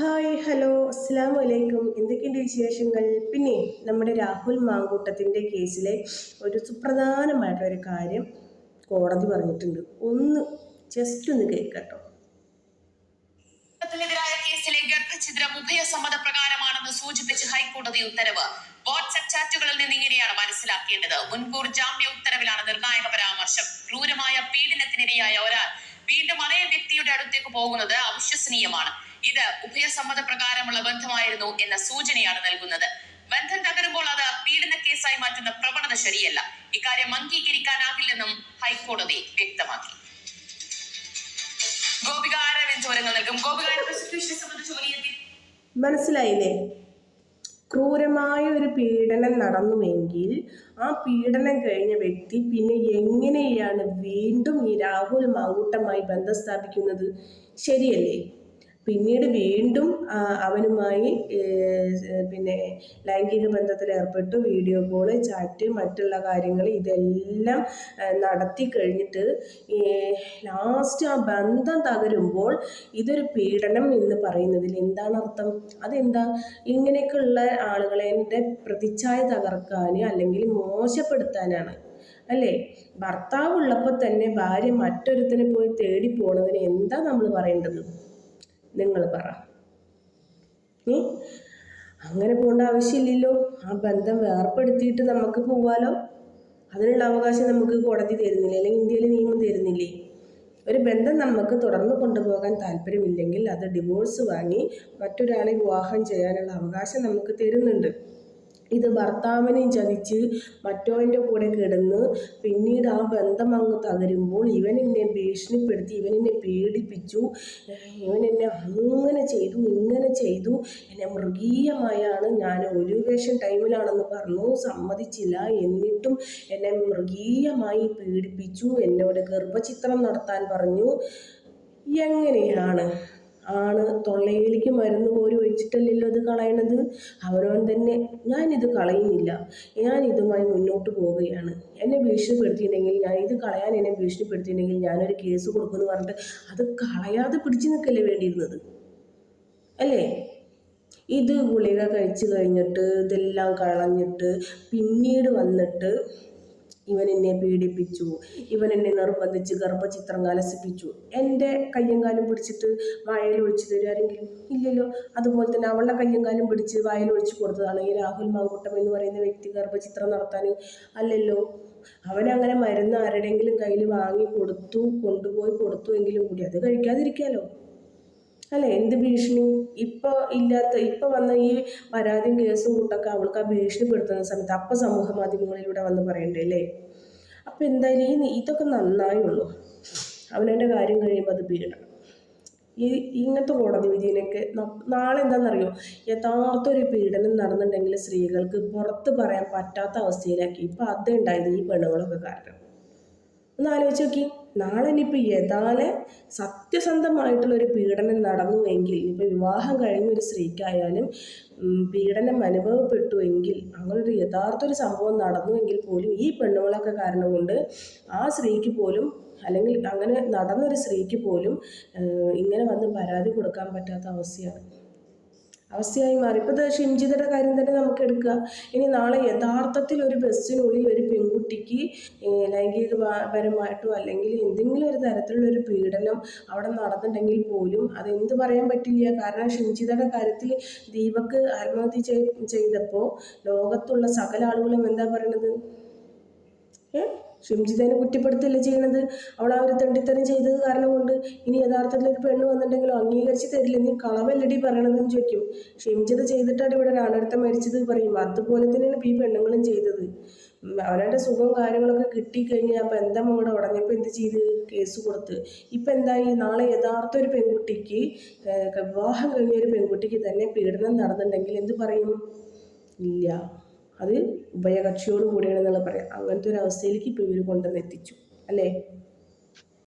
Hi hello അസ്സാം വലൈക്കും എന്തൊക്കെയുണ്ട് വിശേഷങ്ങൾ? പിന്നെ നമ്മുടെ രാഹുൽ മാങ്കൂട്ടത്തിന്റെ കേസിലെ ഒരു സുപ്രധാനമായിട്ടുള്ള ഒരു കാര്യം കോടതി പറഞ്ഞിട്ടുണ്ട്. ഒന്ന് ജസ്റ്റ് ഒന്ന് കേൾക്കട്ടോ. കേസിലെ ഗർഭഛിദ്രം ഉഭയസമ്മത പ്രകാരമാണെന്ന് സൂചിപ്പിച്ച് ഹൈക്കോടതി ഉത്തരവ്. വാട്സ്ആപ്പ് ചാറ്റുകളിൽ നിന്ന് ഇങ്ങനെയാണ് മനസ്സിലാക്കേണ്ടത്. മുൻകൂർ ജാമ്യ ഉത്തരവിലാണ് നിർണായക പരാമർശം. ക്രൂരമായ പീഡനത്തിനിരയായ ഒരാൾ വീണ്ടും അതേ വ്യക്തിയുടെ അടുത്തേക്ക് പോകുന്നത് അവിശ്വസനീയമാണ്. ഇത് ഉഭയസമ്മത പ്രകാരമുള്ള ബന്ധമായിരുന്നു എന്ന സൂചനയാണ് നൽകുന്നത്. ബന്ധം തകരുമ്പോൾ അത് പീഡന കേസായി മാറ്റുന്ന പ്രവണത ശരിയല്ല. ഇക്കാര്യം അംഗീകരിക്കാനാകില്ലെന്നും ഹൈക്കോടതി വ്യക്തമാക്കി. ഗോപിക അരവിന്ദ് വിവരങ്ങൾ നൽകും. ഗോപിക മനസ്സിലായില്ലേ? ക്രൂരമായ ഒരു പീഡനം നടന്നുവെങ്കിൽ ആ പീഡനം കഴിഞ്ഞ വ്യക്തി പിന്നെ എങ്ങനെയാണ് വീണ്ടും ഈ രാഹുൽ മാങ്കൂട്ടമായി ബന്ധം സ്ഥാപിക്കുന്നത്? ശരിയല്ലേ? പിന്നീട് വീണ്ടും അവനുമായി പിന്നെ ലൈംഗിക ബന്ധത്തിൽ ഏർപ്പെട്ടു വീഡിയോ കോൾ ചാറ്റ് മറ്റുള്ള കാര്യങ്ങൾ ഇതെല്ലാം നടത്തി കഴിഞ്ഞിട്ട് ലാസ്റ്റ് ആ ബന്ധം തകരുമ്പോൾ ഇതൊരു പീഡനം എന്ന് പറയുന്നതിൽ എന്താണ് അർത്ഥം? അതെന്താ? ഇങ്ങനെയൊക്കെയുള്ള ആളുകളെ പ്രതിച്ഛായ തകർക്കാൻ അല്ലെങ്കിൽ മോശപ്പെടുത്താനാണ്. അല്ലേ? ഭർത്താവ് ഉള്ളപ്പോൾ തന്നെ ഭാര്യ മറ്റൊരുത്തിനെ പോയി തേടി പോണതിന് എന്താ നമ്മൾ പറയേണ്ടത്? നിങ്ങൾ പറ? അങ്ങനെ പോകേണ്ട ആവശ്യമില്ലല്ലോ. ആ ബന്ധം വേർപ്പെടുത്തിയിട്ട് നമുക്ക് പോവാലോ? അതിനുള്ള അവകാശം നമുക്ക് കോടതി തരുന്നില്ല. അല്ലെങ്കിൽ ഇന്ത്യയിൽ നിയമം തരുന്നില്ലേ? ഒരു ബന്ധം നമുക്ക് തുടർന്ന് കൊണ്ടുപോകാൻ താല്പര്യമില്ലെങ്കിൽ അത് ഡിവോഴ്സ് വാങ്ങി മറ്റൊരാളെ വിവാഹം ചെയ്യാനുള്ള അവകാശം നമുക്ക് തരുന്നുണ്ട്. ഇത് ഭർത്താവിനെ ചതിച്ച് മറ്റോന്റെ കൂടെ കിടന്ന് പിന്നീട് ആ ബന്ധം അങ്ങ് തകരുമ്പോൾ ഇവൻ എന്നെ ഭീഷണിപ്പെടുത്തി ഇവൻ എന്നെ പേടിപ്പിച്ചു ഇവൻ എന്നെ അങ്ങനെ ചെയ്തു ഇങ്ങനെ ചെയ്തു. എന്നെ മൃഗീയമായാണ് ഞാൻ ഒലിവേഷൻ ടൈമിലാണെന്ന് പറഞ്ഞു. സമ്മതിച്ചില്ല. എന്നിട്ടും എന്നെ മൃഗീയമായി പീഡിപ്പിച്ചു. എന്നോട് ഗർഭചിത്രം നടത്താൻ പറഞ്ഞു. എങ്ങനെയാണ്? ആണ്. തൊള്ളയിലേക്ക് മരുന്ന് കോരി ഒഴിച്ചിട്ടല്ലല്ലോ ഇത് കളയണത്. അവനവൻ തന്നെ ഞാനിത് കളയുന്നില്ല. ഞാൻ ഇതുമായി മുന്നോട്ട് പോവുകയാണ്. എന്നെ ഭീഷണിപ്പെടുത്തിയിട്ടുണ്ടെങ്കിൽ ഞാൻ ഇത് കളയാൻ എന്നെ ഭീഷണിപ്പെടുത്തിയിട്ടുണ്ടെങ്കിൽ ഞാനൊരു കേസ് കൊടുക്കുമെന്ന് പറഞ്ഞിട്ട് അത് കളയാതെ പിടിച്ചു നിൽക്കല്ലേ വേണ്ടിയിരുന്നത്? അല്ലേ? ഇത് ഗുളിക കഴിച്ചു കഴിഞ്ഞിട്ട് ഇതെല്ലാം കളഞ്ഞിട്ട് പിന്നീട് വന്നിട്ട് ഇവൻ എന്നെ പീഡിപ്പിച്ചു. ഇവൻ എന്നെ നിർബന്ധിച്ച് ഗർഭചിത്രം കലസിപ്പിച്ചു. എന്റെ കയ്യും കാലും പിടിച്ചിട്ട് വായയിൽ ഒഴിച്ചു തരുമായിരുന്നെങ്കിലും ഇല്ലല്ലോ. അതുപോലെ തന്നെ അവളുടെ കയ്യും കാലും പിടിച്ച് വായിൽ ഒഴിച്ചു കൊടുത്തതാണ്. ഈ രാഹുൽ മാങ്കൂട്ടം എന്ന് പറയുന്ന വ്യക്തി ഗർഭചിത്രം നടത്താൻ അല്ലല്ലോ. അവനങ്ങനെ മരുന്ന് ആരുടെയെങ്കിലും കയ്യിൽ വാങ്ങി കൊടുത്തു കൊണ്ടുപോയി കൊടുത്തു എങ്കിലും കൂടി. അത് കഴിക്കാതിരിക്കാലോ? അല്ല എന്ത് ഭീഷണി? ഇപ്പോൾ ഇല്ലാത്ത ഇപ്പോൾ വന്ന ഈ പരാതിയും കേസും കൂട്ടൊക്കെ അവൾക്ക് ആ ഭീഷണിപ്പെടുത്തുന്ന സമയത്ത് അപ്പം സമൂഹ മാധ്യമങ്ങളിലൂടെ വന്ന് പറയണ്ടേ അല്ലേ? അപ്പൊ എന്തായാലും ഈ ഇതൊക്കെ നന്നായി നന്നായുള്ളൂ. അവനവന്റെ കാര്യം കഴിയുമ്പോൾ അത് പീഡണം ഈ ഇങ്ങനത്തെ കോടതി വിധിയിനൊക്കെ നാളെ എന്താണെന്നറിയോ യഥാർത്ഥ ഒരു പീഡനം നടന്നിട്ടുണ്ടെങ്കിൽ സ്ത്രീകൾക്ക് പുറത്ത് പറയാൻ പറ്റാത്ത അവസ്ഥയിലാക്കി. ഇപ്പം അതേ ഉണ്ടായത് ഈ പെണ്ണുങ്ങളൊക്കെ കാരണം. ഒന്ന് ആലോചിച്ച് നോക്കി. നാളെ ഇനിയിപ്പോൾ യഥാലെ സത്യസന്ധമായിട്ടുള്ള ഒരു പീഡനം നടന്നു എങ്കിൽ ഇപ്പോൾ വിവാഹം കഴിഞ്ഞ ഒരു സ്ത്രീക്കായാലും പീഡനം അനുഭവപ്പെട്ടു എങ്കിൽ അങ്ങനെ ഒരു യഥാർത്ഥ ഒരു സംഭവം നടന്നു എങ്കിൽ പോലും ഈ പെണ്ണുങ്ങളൊക്കെ കാരണം കൊണ്ട് ആ സ്ത്രീക്ക് പോലും അല്ലെങ്കിൽ അങ്ങനെ നടന്നൊരു സ്ത്രീക്ക് പോലും ഇങ്ങനെ വന്ന് പരാതി കൊടുക്കാൻ പറ്റാത്ത അവസ്ഥയാണ്. അവസ്ഥയായി മാറി. ഇപ്പോൾ ഷിംജിതയുടെ കാര്യം തന്നെ നമുക്ക് എടുക്കുക. ഇനി നാളെ യഥാർത്ഥത്തിൽ ഒരു ബസ്സിനുള്ളിൽ ഒരു പെൺകുട്ടിക്ക് ഏഹ്, ലൈംഗികപരമായിട്ടോ അല്ലെങ്കിൽ എന്തെങ്കിലും ഒരു തരത്തിലുള്ള ഒരു പീഡനം അവിടെ നടന്നിട്ടുണ്ടെങ്കിൽ പോലും അതെന്ത് പറയാൻ പറ്റില്ല. കാരണം ഷിംജിതയുടെ കാര്യത്തിൽ ദീപക്ക് ആത്മഹത്യ ചെയ്തപ്പോൾ ലോകത്തുള്ള സകല ആളുകളും എന്താ പറയണത്? ഏ? ഷിംജിതനെ കുറ്റപ്പെടുത്തല്ലേ ചെയ്യണത്? അവൾ ആ ഒരു തെണ്ടിത്തരം ചെയ്തത് കാരണം കൊണ്ട് ഇനി യഥാർത്ഥത്തിൽ ഒരു പെണ്ണ് വന്നിട്ടുണ്ടെങ്കിലും അംഗീകരിച്ച് തരില്ല. നീ കളവല്ലടി പറയണതെന്ന് ചോദിക്കും. ക്ഷമിച്ചത് ചെയ്തിട്ടാണ് ഇവിടെ ഒരാളടുത്ത മരിച്ചത് പറയും. അതുപോലെ തന്നെയാണ് ഈ പെണ്ണുങ്ങളും ചെയ്തത്. അവരുടെ സുഖവും കാര്യങ്ങളൊക്കെ കിട്ടിക്കഴിഞ്ഞാൽ അപ്പം എന്താ മോടെ ഉടഞ്ഞപ്പോൾ എന്ത് ചെയ്ത് കേസ് കൊടുത്ത്? ഇപ്പം എന്തായി നാളെ യഥാർത്ഥ ഒരു പെൺകുട്ടിക്ക് വിവാഹം കഴിഞ്ഞ ഒരു പെൺകുട്ടിക്ക് തന്നെ പീഡനം നടന്നിട്ടുണ്ടെങ്കിൽ എന്ത് പറയും? ഇല്ല. അത് ഉഭയകക്ഷിയോട് കൂടിയാണെന്നുള്ള പറയാം. അങ്ങനത്തെ ഒരു അവസ്ഥയിലേക്ക് ഇപ്പോൾ ഇവർ കൊണ്ടുവന്ന് എത്തിച്ചു അല്ലേ?